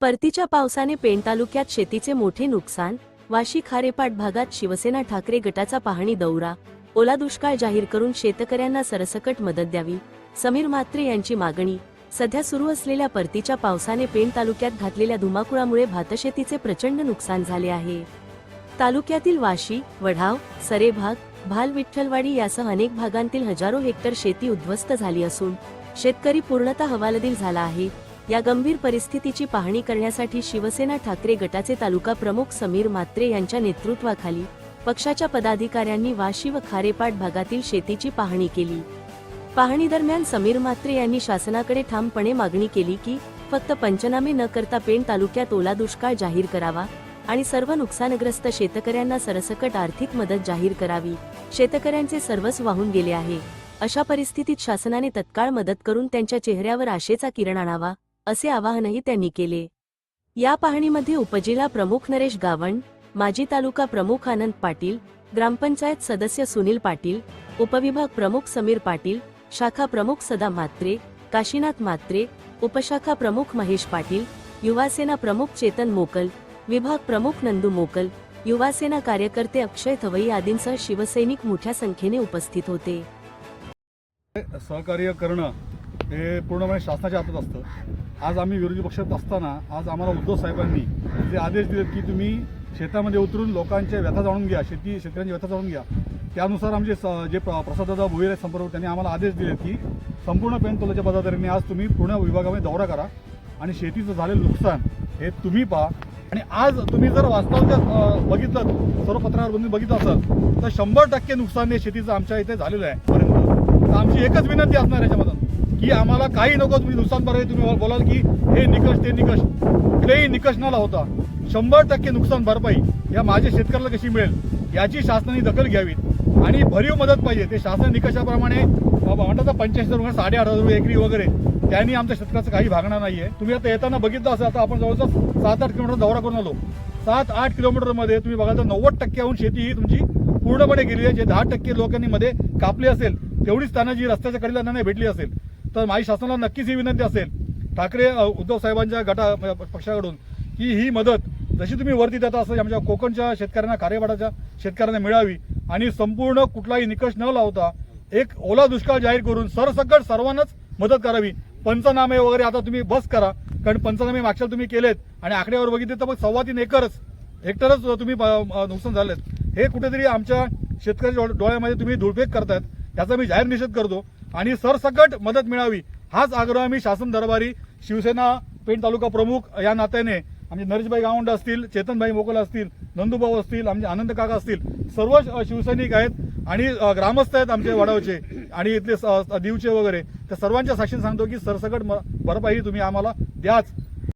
परतीच्या पावसाने पेण तालुक्यात शेतीचे मोठे नुकसान वाशी खारेपाट भागात शिवसेना ठाकरे गटाचा पाहणी दौरा ओला दुष्काळ जाहीर करून शेतकऱ्यांना सरसकट मदत द्यावी समीर म्हात्रे यांची मागणी सध्या सुरू असलेल्या परतीच्या पावसाने पेण तालुक्यात घातलेल्या धुमाकुळामुळे भातशेतीचे प्रचंड नुकसान झाले आहे. तालुक्यातील वाशी वढाव सरेभाग भाल विठ्ठलवाडी यासह अनेक भागांतील हजारो हेक्टर शेती उद्ध्वस्त झाली असून शेतकरी पूर्णतः हवालदिल झाला आहे. या गंभीर परिस्थितीची पाहणी करण्यासाठी शिवसेना ठाकरे गटाचे तालुका प्रमुख समीर म्हात्रे यांच्या नेतृत्वाखाली पक्षाच्या पदाधिकाऱ्यांनी वाशी व खारेपाट भागातील शेतीची पाहणी केली. पाहणी दरम्यान समीर म्हात्रे यांनी शासनाकडे ठामपणे मागणी केली की फक्त पंचनामे न करता पेण तालुक्यात ओला दुष्काळ जाहीर करावा आणि सर्व नुकसानग्रस्त शेतकऱ्यांना सरसकट आर्थिक मदत जाहीर करावी. शेतकऱ्यांचे सर्वच वाहून गेले आहे. अशा परिस्थितीत शासनाने तत्काळ मदत करून त्यांच्या चेहऱ्यावर आशेचा किरण आणावा. असे आवाहनही त्यांनी केले. या पाहणीमध्ये उपजिल्हा प्रमुख नरेश गावण माजी तालुका प्रमुख आनंद पाटील ग्रामपंचायत सदस्य सुनील पाटील उपविभाग प्रमुख समीर पाटील शाखा प्रमुख सदा म्हात्रे काशीनाथ म्हात्रे उपशाखा प्रमुख महेश पाटील युवासेना प्रमुख चेतन मोकल विभाग प्रमुख नंदू मोकल युवासेना कार्यकर्ते अक्षय थवई आदींसह शिवसैनिक मोठ्या संख्येने उपस्थित होते. सहकार्य करणं हे पूर्णपणे शासनाच्या हातात असतं. आज आम्ही विरोधी पक्षात असताना आज आम्हाला उद्धव साहेबांनी जे आदेश दिलेत की तुम्ही शेतामध्ये उतरून लोकांच्या व्यथा जाणून घ्या शेती शेतकऱ्यांची व्यथा जाणून घ्या. त्यानुसार आमचे स- जे प्र- प्रसाददादा भुईर आहेत संपर्क त्यांनी आम्हाला आदेश दिले की संपूर्ण पेन तोलाच्या पदाधिकाऱ्यांनी आज तुम्ही पूर्ण विभागामध्ये दौरा करा आणि शेतीचं झालेलं नुकसान हे तुम्ही पहा. आणि आज तुम्ही जर वास्तव बघितलं सर्व पत्रावर बंदी बघितलं असाल तर शंभर टक्के नुकसान हे शेतीचं आमच्या इथे झालेलं आहे. पर्यंत तर आमची एकच विनंती असणार याच्यामधून. की आम्हाला काही नको तुम्ही नुकसान भराई तुम्ही बोलाल की हे निकष ते निकष. कुठेही निकष न लावता शंभर टक्के नुकसान भरपाई या माझ्या शेतकऱ्याला कशी मिळेल याची शासनाने दखल घ्यावी आणि भरीव मदत पाहिजे. ते शासन निकषाप्रमाणे म्हणतात पंच्याऐंशी रुपये साडे आठ हजार रुपये एकरी वगैरे. त्यांनी आमच्या शेतकऱ्याचं काही भागणार नाहीये. तुम्ही आता येताना बघितलं असेल आता आपण जवळजवळ सात आठ किलोमीटर दौरा करून आलो. सात आठ किलोमीटरमध्ये तुम्ही बघाल तर नव्वद टक्क्याहून शेती ही तुमची पूर्णपणे गेली आहे. जे दहा टक्के लोकांनी मध्ये कापली असेल तेवढीच त्यांना जी रस्त्याच्या कडीला त्यांना भेटली असेल. तर माझी शासनाला नक्कीच ही विनंती असेल. ठाकरे उद्धव साहेबांच्या गटा पक्षाकडून की ही मदत जशी तुम्ही वरती देता असं आमच्या कोकणच्या शेतकऱ्यांना कार्यवाडाच्या शेतकऱ्यांना मिळावी आणि संपूर्ण कुठलाही निकष न लावता एक ओला दुष्काळ जाहीर करून सरसकट सर्वांनाच मदत करावी. पंचनामे वगैरे आता तुम्ही बस करा कारण पंचनामे मागच्या तुम्ही केलेत आणि आकड्यावर बघितले तर मग सव्वा तीन एकरच हेक्टरच तुम्ही ब- नुकसान झालेत. हे कुठेतरी आमच्या शेतकऱ्याच्या डोळ्यामध्ये तुम्ही धुळफेक करतायत याचा मी जाहीर निषेध करतो. आणि सरसकट मदत मिळावी हाच आग्रह आम्ही शासन दरबारी शिवसेना पेण तालुका प्रमुख या नात्याने आमचे नरेशभाई गावंड असतील चेतनभाई मोकल असतील नंदूभाऊ असतील आमचे आनंद काका असतील सर्व शिवसैनिक आहेत आणि ग्रामस्थ आहेत आमचे वडावचे आणि इथले स- वगैरे. त्या सर्वांच्या साक्षीने सांगतो की सरसकट भरपाई तुम्ही आम्हाला द्याच.